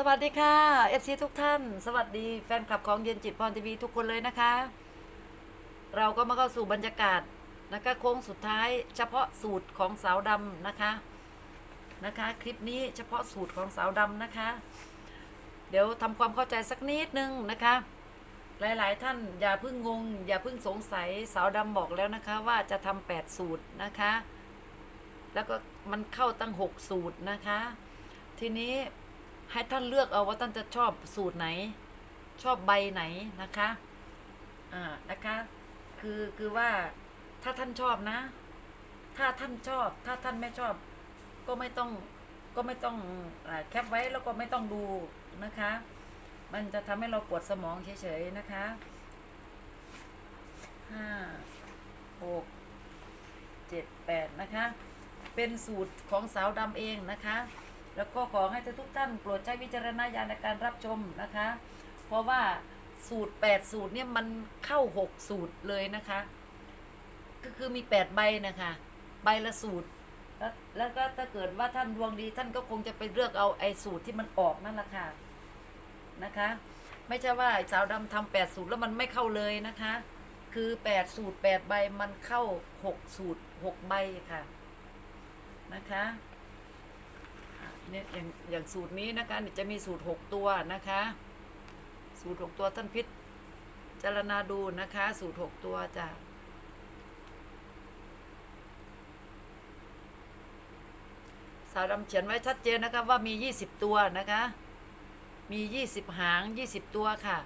สวัสดีค่ะ FC ทุกท่าน สวัสดีแฟนคลับของเย็นจิตพรทีวีทุกคนเลยนะคะ เราก็มาเข้าสู่บรรยากาศนะคะโค้งสุดท้าย เฉพาะสูตรของสาวดำนะคะนะคะ คลิปนี้เฉพาะสูตรของสาวดำนะคะ เดี๋ยวทำความเข้าใจสักนิดนึงนะคะ หลายๆ ท่านอย่าเพิ่งงง อย่าเพิ่งสงสัยสาวดำบอกแล้วนะคะ ว่าจะทำแปดสูตรนะคะ แล้วก็มันเข้าตั้งหกสูตรนะคะ ทีนี้ ให้ท่านเลือกเอาว่าท่านจะชอบสูตรไหน ชอบใบไหนนะคะ อ่านะคะ คือคือว่าถ้าท่านชอบนะ ถ้าท่านชอบ ถ้าท่านไม่ชอบ ก็ไม่ต้องก็ไม่ต้องอแคปไว้แล้วก็ไม่ต้องดูนะคะ มันจะทำให้เราปวดสมองเฉยๆนะคะห้าหกเจ็ดแปดนะคะ เป็นสูตรของสาวดำเองนะคะ แล้วก็ขอให้ทุกท่านโปรดใช้วิจารณญาณในการรับชมนะคะ เพราะว่าสูตร 8 สูตรเนี่ยมันเข้า 6 สูตรเลยนะคะ ก็คือมี 8 ใบนะคะ ใบละสูตรแล้วแล้วก็ถ้าเกิดว่าท่านดวงดี ท่านก็คงจะไปเลือกเอาไอ้สูตรที่มันออกนั่นแหละค่ะนะคะ ไม่ใช่ว่าสาวดำทำแปดสูตรแล้วมันไม่เข้าเลยนะคะ คือ8สูตร8ใบมันเข้า6สูตร6ใบค่ะนะคะ เนี่ยอย่างอย่างสูตรนี้นะคะจะมีสูตร6ตัวนะคะ สูตร6ตัวท่านพิษจารณาดูนะคะ สูตร6ตัวจ้ะสาวดำเขียนไว้ชัดเจนนะคะว่ามี 20 ตัวนะคะ มี 20 หาง 20 ตัวค่ะ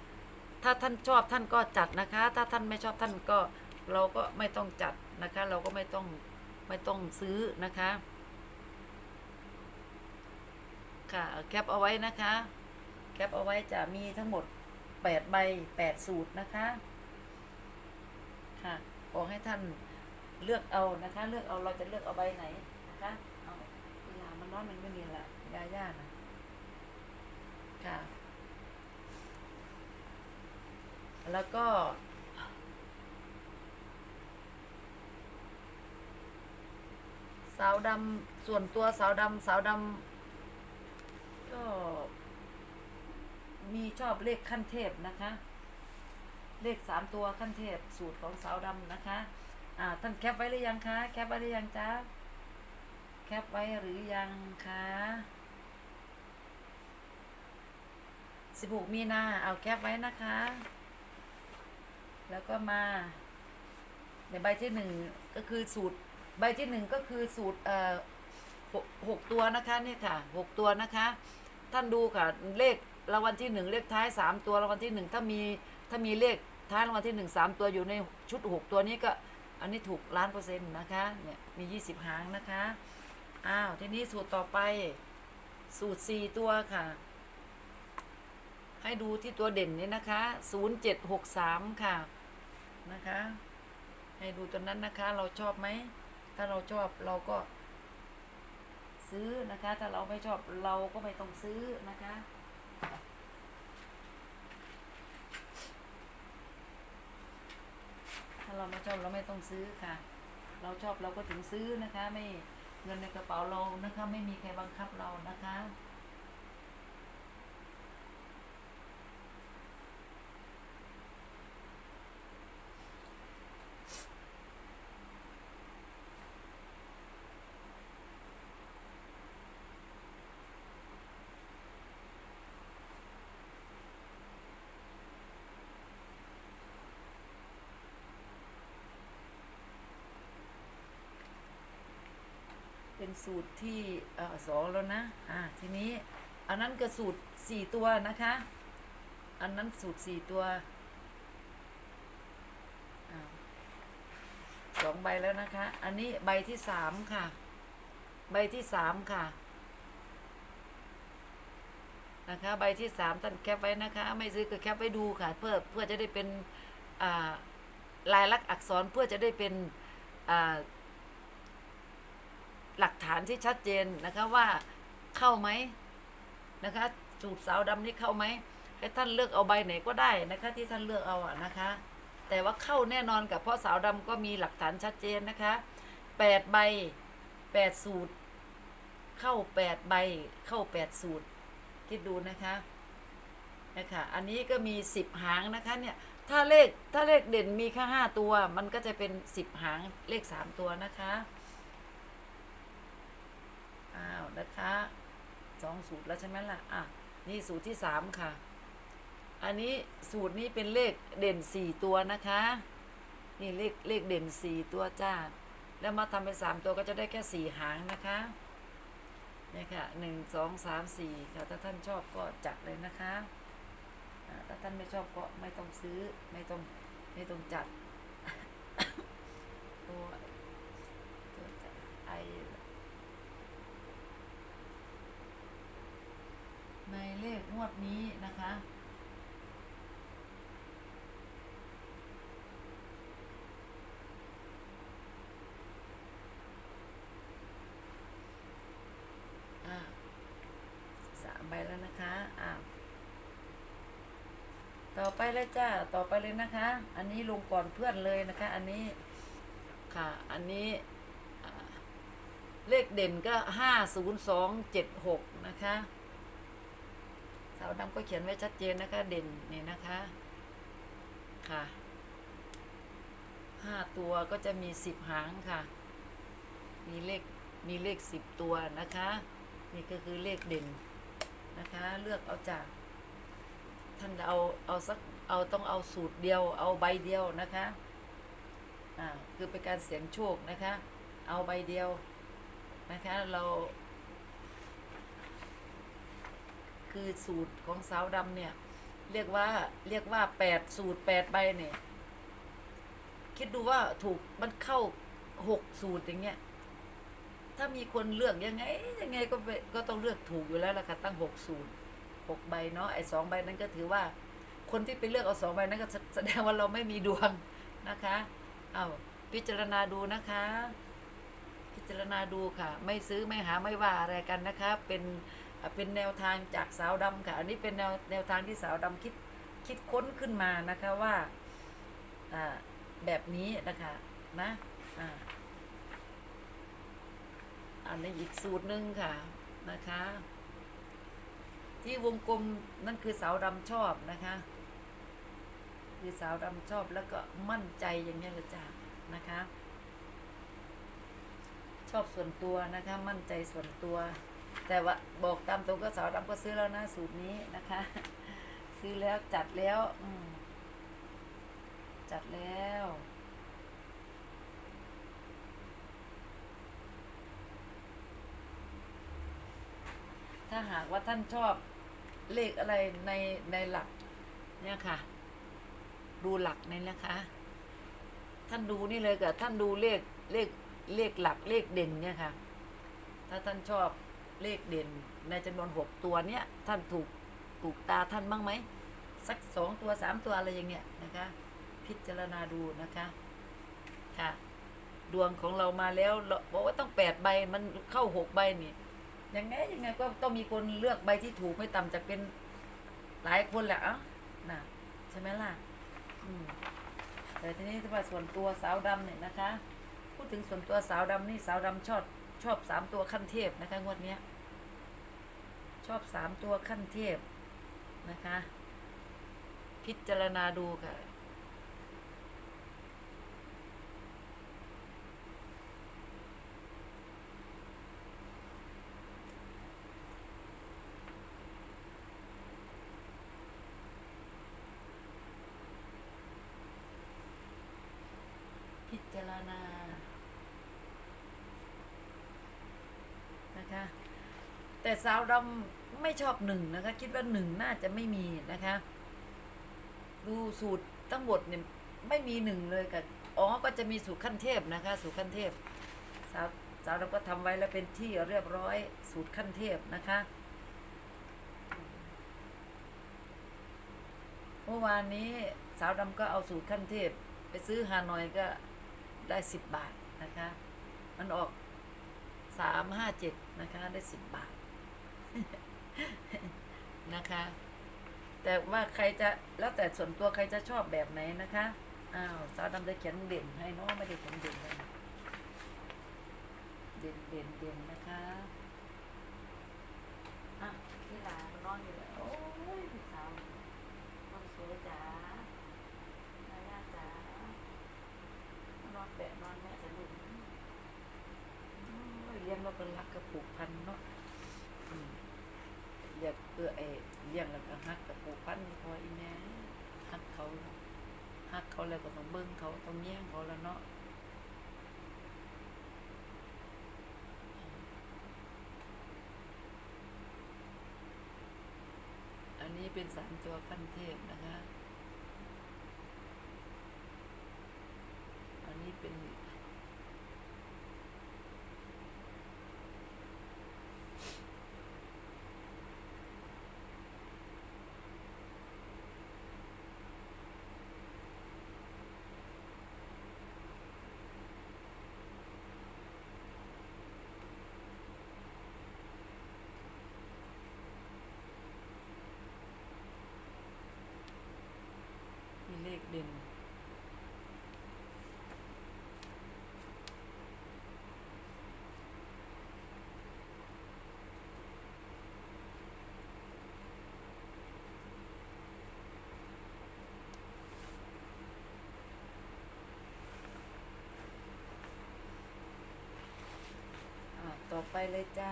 ถ้าท่านชอบท่านก็จัดนะคะ ถ้าท่านไม่ชอบท่านก็เราก็ไม่ต้องจัดนะคะ เราก็ไม่ต้องไม่ต้องซื้อนะคะ ค่ะแคปเอาไว้นะคะ แคปเอาไว้จะมีทั้งหมด8ใบ8สูตรนะคะ ค่ะขอให้ท่านเลือกเอานะคะ เลือกเอาเราจะเลือกเอาใบไหนนะคะเอาเวลามันน้อยมันไม่มีละยาย่านะค่ะ แล้วก็สาวดำส่วนตัวสาวดำสาวดำ ก็ มีชอบเลขขั้นเทพนะคะ เลขสามตัวขั้นเทพสูตรของสาวดำนะคะ อ่าท่านแคปไว้หรือยังคะแคปไว้หรือยังจ๊ะแคปไว้หรือยังคะสิบหกมีนาเอาแคปไว้นะคะ แล้วก็มาในใบที่หนึ่งก็คือสูตรใบที่หนึ่งก็คือสูตรเอ่อหกหกตัวนะคะเนี่ยค่ะหกตัวนะคะ ท่านดูค่ะ เลขรางวัลที่หนึ่งเลขท้ายสามตัวรางวัลที่หนึ่งถ้ามีถ้ามีเลขท้ายรางวัลที่หนึ่งสามตัวอยู่ในชุดหกตัวนี้ก็ อันนี้ถูกล้านเปอร์เซ็นต์นะคะเนี่ยมียี่สิบหางนะคะอ้าวทีนี้สูตรต่อไป สูตรสี่ตัวค่ะ ให้ดูที่ตัวเด่นนี้นะคะศูนย์เจ็ดหกสามค่ะนะคะ ให้ดูตัวนั้นนะคะ เราชอบไหมถ้าเราชอบเราก็ ซื้อนะคะ ถ้าเราไม่ชอบเราก็ไม่ต้องซื้อนะคะ ถ้าเราไม่ชอบเราไม่ต้องซื้อค่ะ เราชอบเราก็ถึงซื้อนะคะ ไม่เงินในกระเป๋าเรานะคะ ไม่มีใครบังคับเรานะคะ สูตรที่สองแล้วนะ อ่า ทีนี้ อันนั้นก็สูตรสี่ตัวนะคะ อันนั้นสูตรสี่ตัวอสองใบแล้วนะคะ อันนี้ใบที่สามค่ะ ใบที่สามค่ะ นะคะ ใบที่สามท่านแคปไว้นะคะ ไม่ซื้อก็แคปไว้ดูค่ะ เพื่อเพื่อจะได้เป็นลายลักษณ์อักษรเพื่อจะได้เป็นอ่า หลักฐานที่ชัดเจนนะคะว่าเข้าไหมนะคะสูตรสาวดำนี่เข้าไหมให้ท่านเลือกเอาใบไหนก็ได้นะคะ ที่ท่านเลือกเอาอะนะคะ แต่ว่าเข้าแน่นอนกับเพราะสาวดำก็มีหลักฐานชัดเจนนะคะแปดใบแปดสูตร เข้าแปดใบเข้าแปดสูตรคิดดูนะคะนะคะอันนี้ก็มีสิบหางนะคะเนี่ยถ้าเลขถ้าเลขเด่นมีแค่ห้าตัว มันก็จะเป็นสิบหางเลขสามตัวนะคะ อ้าวนะคะสองสูตรแล้วใช่ไหมล่ะอะนี่สูตรที่สามค่ะ อันนี้สูตรนี้เป็นเลขเด่นสี่ตัวนะคะ นี่เลขเลขเด่นสี่ตัวจ้า แล้วมาทำเป็นสามตัวก็จะได้แค่สี่หางนะคะนี่ค่ะหนึ่งสองสามสี่ค่ะถ้าท่านชอบก็จัดเลยนะคะถ้าท่านไม่ชอบก็ไม่ต้องซื้อไม่ต้องไม่ต้องจัดตัวตัวจะไอในเลขงวด นี้นะคะ อ่าสามใบแล้วนะคะอ่าต่อไปเลยจ้า ต่อไปเลยนะคะ อันนี้ลงก่อนเพื่อนเลยนะคะ อันนี้ค่ะ อันนี้เลขเด่นก็ห้าศูนย์สองเจ็ดหกนะคะาวดำก็เขียนไว้ชัดเจนนะคะ เด่นนี่นะคะ ค่ะห้าตัวก็จะมีสิบหางค่ะ มีเลข มีเลขสิบตัวนะคะ นี่ก็คือเลขเด่นนะคะ เลือกเอาจาก ท่านเอา เอาสัก เอาต้องเอาสูตรเดียว เอาใบเดียวนะคะ อ่า คือเป็นการเสี่ยงโชคนะคะ เอาใบเดียวนะคะ เรา คือสูตรของสาวดำเนี่ย เรียกว่าเรียกว่าแปดสูตรแปดใบเนี่ย คิดดูว่าถูกมันเข้าหกสูตรอย่างเงี้ย ถ้ามีคนเลือกยังไง ยังไงก็ไปก็ต้องเลือกถูกอยู่แล้วล่ะค่ะตั้งหกสูตรหกใบเนาะไอ้สองใบนั้นก็ถือว่า คนที่ไปเลือกเอาสองใบนั้นก็แสดงว่าเราไม่มีดวงนะคะเอาพิจารณาดูนะคะ พิจารณาดูค่ะ ไม่ซื้อไม่หาไม่ว่าอะไรกันนะคะ เป็น เป็นแนวทางจากสาวดำค่ะ อันนี้เป็นแนวแนวทางที่สาวดำคิดคิดค้นขึ้นมานะคะว่าแบบนี้นะคะนะอันนี้อีกสูตรหนึ่งค่ะนะคะ ที่วงกลมนั่นคือสาวดำชอบนะคะ คือสาวดำชอบแล้วก็มั่นใจอย่างนี้เลยจ้ะนะคะ ชอบส่วนตัวนะคะ มั่นใจส่วนตัว แต่ว่าบอกตามตรงก็สาวดำก็ซื้อแล้วนะสูตรนี้นะคะ ซื้อแล้วจัดแล้วจัดแล้ว ถ้าหากว่าท่านชอบเลขอะไรในในหลัก เนี่ยค่ะ ดูหลักนี่นะคะ ท่านดูนี่เลยกับท่านดูเลขเลขเลขหลักเลขเด่นเนี่ยค่ะ ถ้าท่านชอบ เลขเด่นในจำนวนหกตัวเนี่ยท่านถูกถูกตาท่านบ้างไหมสักสองตัวสามตัวอะไรอย่างเงี้ยนะคะ พิจารณาดูนะคะค่ะ ดวงของเรามาแล้วเราบอกว่าต้องแปดใบมันเข้าหกใบนี่ยังไงยังไงก็ต้องมีคนเลือกใบที่ถูกไม่ต่ำจากเป็นหลายคนแหละเอ้าน่ะใช่ไหมล่ะอืมแต่ทีนี้ถ้าว่าส่วนตัวสาวดำเนี่ยนะคะ พูดถึงส่วนตัวสาวดำนี่สาวดำชอบ ชอบสามตัวขั้นเทพนะคะงวดเนี้ย ชอบสามตัวขั้นเทพนะคะ พิจารณาดูค่ะ พิจารณา นะคะ แต่ สาวดำไม่ชอบหนึ่งนะคะ คิดว่าหนึ่งน่าจะไม่มีนะคะ ดูสูตรทั้งหมดเนี่ยไม่มีหนึ่งเลยกับอ๋อก็จะมีสูตรขั้นเทพนะคะ สูตรขั้นเทพ สาวสาวเราก็ทำไว้แล้วเป็นที่เรียบร้อยสูตรขั้นเทพนะคะเมื่อวานนี้สาวดำก็เอาสูตรขั้นเทพ ไปซื้อฮานอยก็ได้สิบบาทนะคะ มันออกสามห้าเจ็ดนะคะ ได้สิบบาท นะคะ แต่ว่าใครจะแล้วแต่ส่วนตัวใครจะชอบแบบไหนนะคะ อ้าวสาวดำจะเขียนเด่นให้น้องไม่ได้เขียนเด่นเลยเด่นเด่นเด่นนะคะอะที่หลานนอนอนอยู่แล้วโอ้ยพี่สาวคนสวยจ๋าดาย่าจ๋านอนแปะนอนแม่จะลุเลี้ยงเราเป็นรักกับผูกพันเนาะ อยากเออไอเลี้ยงแล้วก็ฮักกับผูกพันพออีแม่ฮักเขาฮักเขาแล้วก็ต้องเบิ้งเขาต้องแย่งเขาแล้วเนาะอันนี้เป็นสามตัวขั้นเทพนะคะ อันนี้เป็น มีเลขเด่น อ่าต่อไป เลยจ้า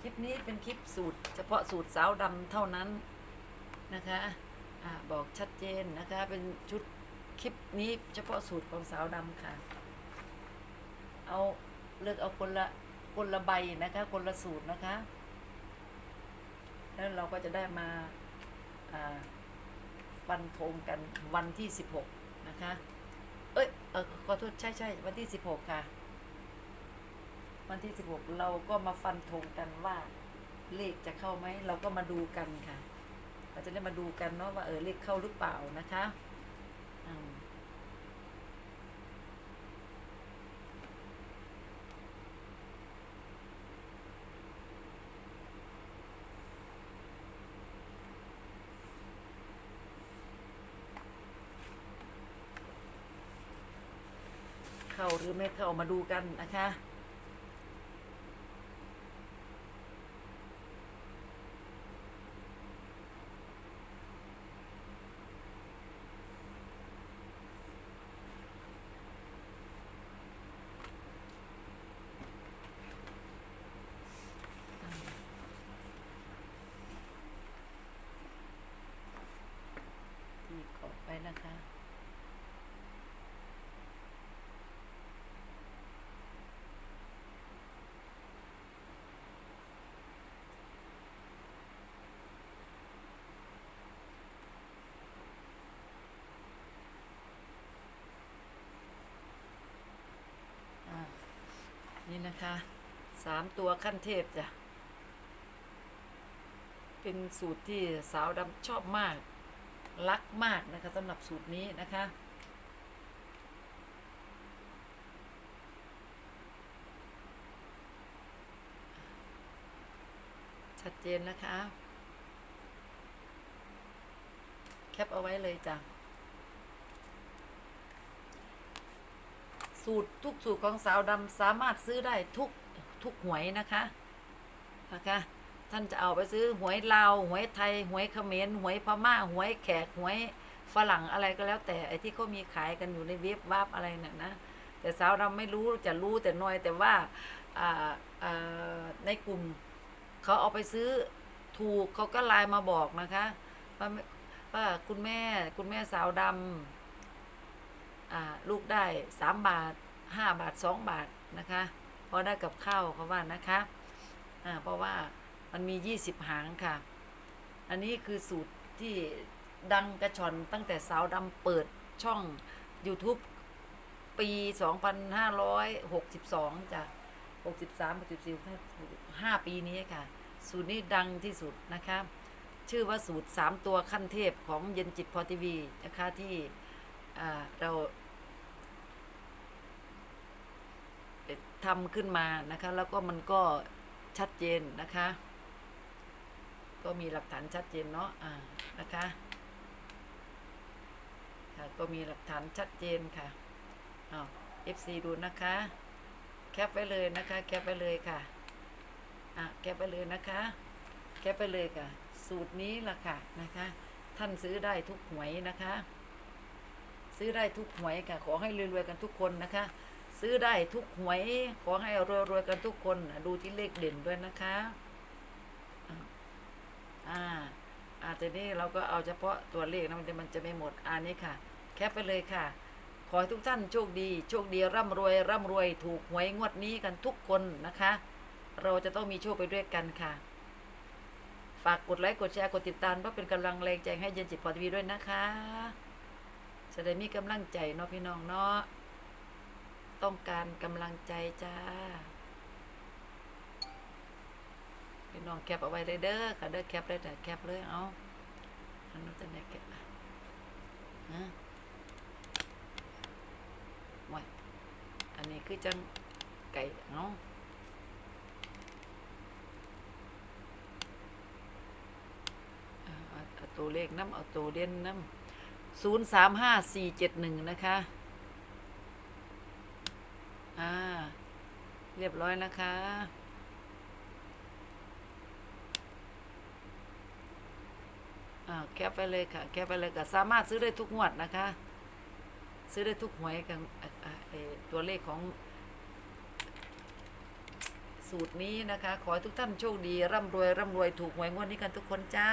คลิปนี้เป็นคลิปสูตร เฉพาะสูตรสาวดำเท่านั้นนะคะอ่าบอกชัดเจนนะคะ เป็นชุดคลิปนี้เฉพาะสูตรของสาวดำค่ะ เอาเลือกเอาคนละคนละใบนะคะ คนละสูตรนะคะ แล้วเราก็จะได้มาฟันธงกันวันที่ 16 นะคะ เอ้ยเออขอโทษใช่ใช่วันที่ 16 ค่ะ ที่ 16 เราก็มาฟันธงกันว่า เลขจะเข้าไหม เราก็มาดูกันค่ะ เราจะได้มาดูกันเนาะว่าเออเลขเข้าหรือเปล่านะคะเข้าหรือไม่เข้ามาดูกันนะคะ ที่กดไปนะคะ อะ นะคะสามตัวขั้นเทพจ้ะ เป็นสูตรที่สาวดำชอบมาก รักมากนะคะสำหรับสูตรนี้นะคะ ชัดเจนนะคะ แคปเอาไว้เลยจ้ะ สูตรทุกสูตรของสาวดำสามารถซื้อได้ทุกทุกหวยนะคะนะคะ ท่านจะเอาไปซื้อหวยลาวหวยไทยหวยเขมรหวยพม่าหวยแขกหวยฝรั่งอะไรก็แล้ว แต่ไอ้ที่เขามีขายกันอยู่ในเว็บวับอะไรน่ะนะแต่สาวดำไม่รู้จะรู้แต่น้อยแต่ว่าอ่าอ่าในกลุ่มเขาเอาไปซื้อถูกเขาก็ไลน์มาบอกนะคะว่าว่าคุณแม่คุณแม่สาวดำอ่า ลูกได้สามบาทห้าบาทสองบาทนะคะพอได้กับข้าวเขาว่านะคะเพราะว่ามันมียี่สิบหางค่ะ อันนี้คือสูตรที่ดังกระชอนตั้งแต่สาวดำเปิดช่อง YouTube ปี 2562จ้ะ63 64 5 ปีนี้ค่ะ สูตรนี้ดังที่สุดนะคะ ชื่อว่าสูตร 3 ตัวขั้นเทพของเย็นจิตพอทีวีนะคะที่ เราทำขึ้นมานะคะ แล้วก็มันก็ชัดเจนนะคะ ก็มีหลักฐานชัดเจนเนาะอ่านะคะค่ะก็มีหลักฐานชัดเจนค่ะอ้าว FC ดูนะคะ แคปไว้เลยนะคะ แคปไว้เลยค่ะอะแคปไว้เลยนะคะแกปไปเลยค่ะ สูตรนี้ล่ะค่ะนะคะ ท่านซื้อได้ทุกหวยนะคะ ซื้อได้ทุกหวยค่ะ ขอให้รวยๆกันทุกคนนะคะ ซื้อได้ทุกหวย ขอให้รวยๆกันทุกคนดูที่เลขเด่นด้วยนะคะอ่าอ่าอาทีนี้เราก็เอาเฉพาะตัวเลขนะมันจะมันจะไม่หมดอันนี้ค่ะ แคปไปเลยค่ะ ขอให้ทุกท่านโชคดี โชคดีร่ำรวยร่ำรวยถูกหวยงวดนี้กันทุกคนนะคะ เราจะต้องมีโชคไปด้วยกันค่ะ ฝากกดไลค์กดแชร์กดติดตามเพื่อเป็นกำลังแรงใจให้เย็นจิตพอทีวีด้วยนะคะ จะได้มีกำลังใจเนาะพี่น้องเนาะต้องการกำลังใจจ้า พี่น้องแคปเอาไว้เลยเด้อค่ะเด้อแคปเลยแต่แคปเลยเอาอันนู้นจะไหนแคปอะฮะว้อันนี้คือจังไก่เนาะเอาตัวเลขน้ำเอาตัวเด่นน้ำ ศูนย์สามห้าสี่เจ็ดหนึ่งนะคะ อ่า เรียบร้อยนะคะ อ่าแคปไปเลยค่ะ แคปไปเลยค่ะ สามารถซื้อได้ทุกงวดนะคะ ซื้อได้ทุกหวยกันตัวเลขของสูตรนี้นะคะ ขอให้ทุกท่านโชคดี ร่ำรวย ร่ำรวยถูกหวยงวดนี้กันทุกคนจ้า